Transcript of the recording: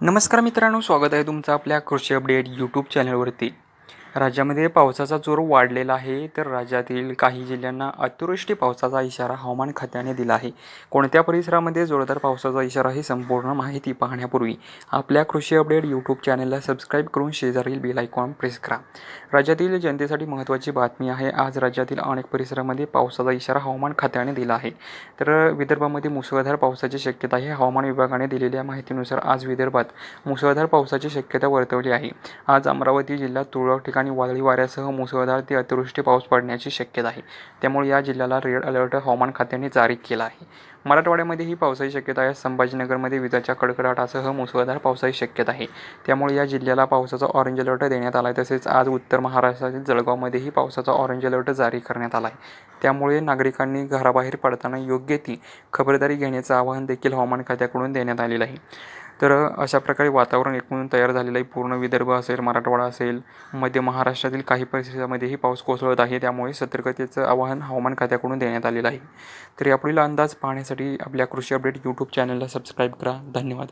नमस्कार मित्रांनो स्वागत आहे तुमचं आपल्या कृषी अपडेट यूट्यूब चॅनलवरती राज्यामध्ये पावसाचा जोर वाढलेला आहे तर राज्यातील काही जिल्ह्यांना अतिवृष्टी पावसाचा इशारा हवामान खात्याने दिला आहे. कोणत्या परिसरामध्ये जोरदार पावसाचा इशारा ही संपूर्ण माहिती पाहण्यापूर्वी आपल्या कृषी अपडेट यूट्यूब चॅनलला सबस्क्राईब करून शेजारील बेल आयकॉन प्रेस करा. राज्यातील जनतेसाठी महत्त्वाची बातमी आहे आज राज्यातील अनेक परिसरामध्ये पावसाचा इशारा हवामान खात्याने दिला आहे. तर विदर्भामध्ये मुसळधार पावसाची शक्यता आहे हवामान विभागाने दिलेल्या माहितीनुसार आज विदर्भात मुसळधार पावसाची शक्यता वर्तवली आहे. आज अमरावती जिल्ह्यात तुरळक ठिकाणी वादळी वाऱ्यासह मुसळधार ते अतिवृष्टी पाऊस पडण्याची शक्यता आहे. त्यामुळे या जिल्ह्याला रेड अलर्ट हवामान खात्याने जारी केला आहे. मराठवाड्यामध्येही पावसाची शक्यता आहे. संभाजीनगरमध्ये विजाच्या कडकडाटासह मुसळधार पावसाची शक्यता आहे. त्यामुळे या जिल्ह्याला पावसाचा ऑरेंज अलर्ट देण्यात आला आहे तसेच आज उत्तर महाराष्ट्रातील जळगावमध्येही पावसाचा ऑरेंज अलर्ट जारी करण्यात आला आहे त्यामुळे नागरिकांनी घराबाहेर पडताना योग्य ती खबरदारी घेण्याचं आवाहन देखील हवामान खात्याकडून देण्यात आलेलं आहे. तर अशा प्रकारे वातावरण एकूण तयार झालेलं आहे. पूर्ण विदर्भ असेल मराठवाडा असेल मध्य महाराष्ट्रातील काही परिसरामध्येही पाऊस कोसळत आहे. त्यामुळे सतर्कतेचं आवाहन हवामान खात्याकडून देण्यात आलेलं आहे. तर यापुढील अंदाज पाहण्यासाठी आपल्या कृषी अपडेट यूट्यूब चॅनलला सबस्क्राईब करा. धन्यवाद.